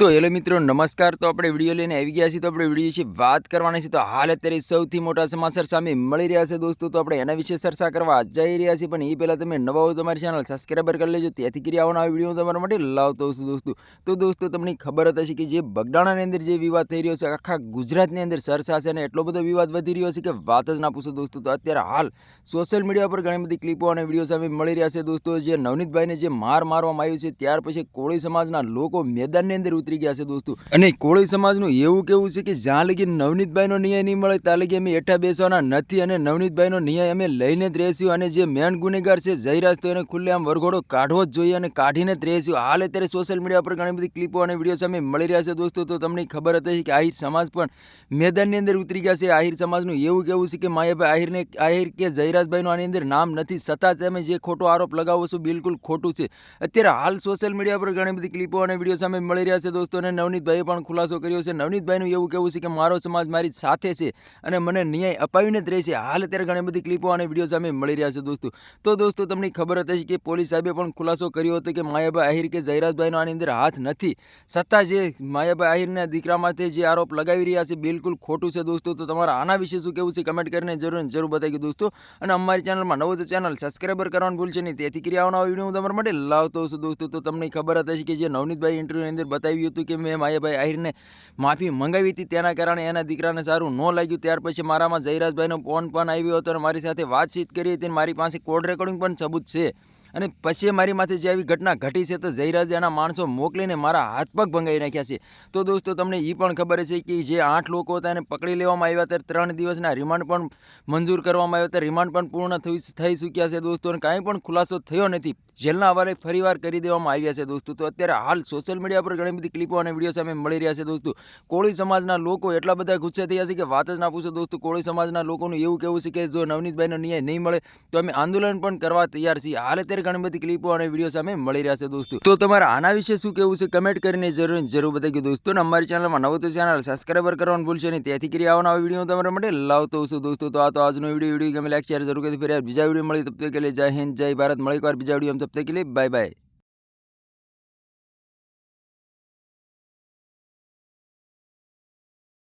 તો હેલો મિત્રો, નમસ્કાર. તો આપણે વીડિયો લઈને આવી ગયા છીએ. તો આપણે વીડિયો વિશે વાત કરવાના છે. તો હાલ અત્યારે સૌથી મોટા સમાચાર સામે મળી રહ્યા છે દોસ્તો. તો આપણે એના વિશે ચર્ચા કરવા જઈ રહ્યા છીએ. પણ એ પહેલાં તમે નવા હોય તમારી ચેનલ સબસ્ક્રાઈબર કરી લેજો. તેથી કરી આવવાના વીડિયો તમારા માટે લાવતો છું દોસ્તો. તો દોસ્તો, તમને ખબર હશે કે જે બગડાણાની અંદર જે વિવાદ થઈ રહ્યો છે, આખા ગુજરાતની અંદર ચર્ચા છે અને એટલો બધો વિવાદ વધી રહ્યો છે કે વાત જ ના પૂછો દોસ્તો. તો અત્યારે હાલ સોશિયલ મીડિયા પર ઘણી બધી ક્લિપો અને વીડિયો સામે મળી રહ્યા છે દોસ્તો. જે નવનીતભાઈને જે માર મારવામાં આવ્યું છે, ત્યાર પછી કોળી સમાજના લોકો મેદાનની અંદર ઉતરી ગયા છે દોસ્તો. અને કોળી સમાજનું એવું કેવું છે કે જ્યાં લગી નવનીતભાઈનો ન્યાય નહીં મળે, ત્યાં લગી અમે એઠા બેસવાના નથી અને નવનીતભાઈનો ન્યાય અમે લઈને જ રહેશું અને જે મેન ગુનેગાર છે જયરાજ તો એને ખુલ્લેઆમ વરઘોડો કાઢવો જ જોઈએ અને કાઢીને જ રહેશું. હાલ અત્યારે સોશિયલ મીડિયા પર ઘણી બધી ક્લિપો અને વીડિયો સામે મળી રહ્યા છે દોસ્તો. તો તમને ખબર હતી કે આહિર સમાજ પણ મેદાનની અંદર ઉતરી ગયા છે. આહિર સમાજનું એવું કેવું છે કે માયાભાઈ આહિરને, આહિર કે જયરાજભાઈનું આની અંદર નામ નથી. છતાં તમે જે ખોટો આરોપ લગાવો છો, બિલકુલ ખોટું છે. અત્યારે હાલ સોશિયલ મીડિયા પર ઘણી બધી ક્લિપો અને વીડિયો સામે મળી રહ્યા છે દોસ્તો અને નવનીતભાઈએ પણ ખુલાસો કર્યો છે. નવનીતભાઈનું એવું કહેવું છે કે મારો સમાજ મારી સાથે છે અને મને ન્યાય અપાવીને જ રહેશે હાલ અત્યારે ઘણી બધી ક્લિપો અને વીડિયો સામે મળી રહ્યા છે દોસ્તો. તો દોસ્તો, તમને ખબર હતી કે પોલીસ સાહેબે પણ ખુલાસો કર્યો હતો કે માયાભાઈ આહિર કે જયરાજભાઈનો આની અંદર હાથ નથી. સત્તા જે માયાભાઈ આહિરના દીકરા માટે જે આરોપ લગાવી રહ્યા છે બિલકુલ ખોટું છે દોસ્તો. તો તમારા આના વિશે શું કહેવું છે કમેન્ટ કરીને જરૂર જરૂર બતાવી દોસ્તો. અને અમારી ચેનલમાં નવો તો ચેનલ સબસ્ક્રાઈબર કરવાનું ભૂલશે નહીં. તેથી ક્રિયાઓના વીડિયો હું તમારા માટે લાવતો છું દોસ્તો. તો તમને ખબર હતી કે જે નવનીતભાઈ ઇન્ટરવ્યૂની અંદર બતાવ્યું હતું કે મેં માયાભાઈ આહિરને માફી મંગાવી હતી. તેના કારણે એના દીકરાને સારું ન લાગ્યું. ત્યાર પછી મારામાં જયરાજભાઈનો ફોન પણ આવ્યો હતો અને મારી સાથે વાતચીત કરી હતી મારી પાસે કોડ રેકોર્ડિંગ પણ સબૂત છે. અને પછી મારી માથે જે આવી ઘટના ઘટી છે તો જયરાજે એના માણસો મોકલીને મારા હાથ પગ ભંગાવી નાખ્યા છે. તો દોસ્તો, તમને એ પણ ખબર છે કે જે આઠ લોકો હતા એને પકડી લેવામાં આવ્યા ત્યારે ત્રણ દિવસના રિમાન્ડ પણ મંજૂર કરવામાં આવ્યા હતા. રિમાન્ડ પણ પૂર્ણ થઈ ચૂક્યા છે દોસ્તો અને કાંઈ પણ ખુલાસો થયો નથી. જેલના હવાલે ફરીવાર કરી દેવામાં આવ્યા છે દોસ્તો. તો અત્યારે હાલ સોશિયલ મીડિયા પર ઘણી બધી ક્લિપો અને વીડિયો સામે મળી રહ્યા છે દોસ્તો. કોળી સમાજના લોકો એટલા બધા ગુસ્સે થયા છે કે વાત જ ના પૂછો દોસ્તો. કોળી સમાજના લોકોનું એવું કહેવું છે કે જો નવનીતભાઈનો ન્યાય નહીં મળે, તો અમે આંદોલન પણ કરવા તૈયાર છીએ. હાલ અત્યારે ઘણી બધી ક્લિપો અને વીડિયો સામે મળી રહ્યા છે દોસ્તો. તો તમારા આના વિશે શું કહેવું છે કમેન્ટ કરીને જરૂર જરૂર બતાવી દોસ્તો. અને અમારી ચેનલમાં નવું તો ચેનલ સબસ્ક્રાઈબર કરવાનું ભૂલશે નહીં. તેથી કરી આવવાના વીડિયો તમારા માટે લાવતો છું દોસ્તો. તો આ તો આજનો વીડિયો વીડિયો ગમે લાઈક શેર જરૂર કરી ફેર બીજા વીડિયો મળી. તબ તક કે લે જય હિન્દ, જય ભારત. મળી એકવાર બીજા વીડિયો તબ તક કે લે બાય બાય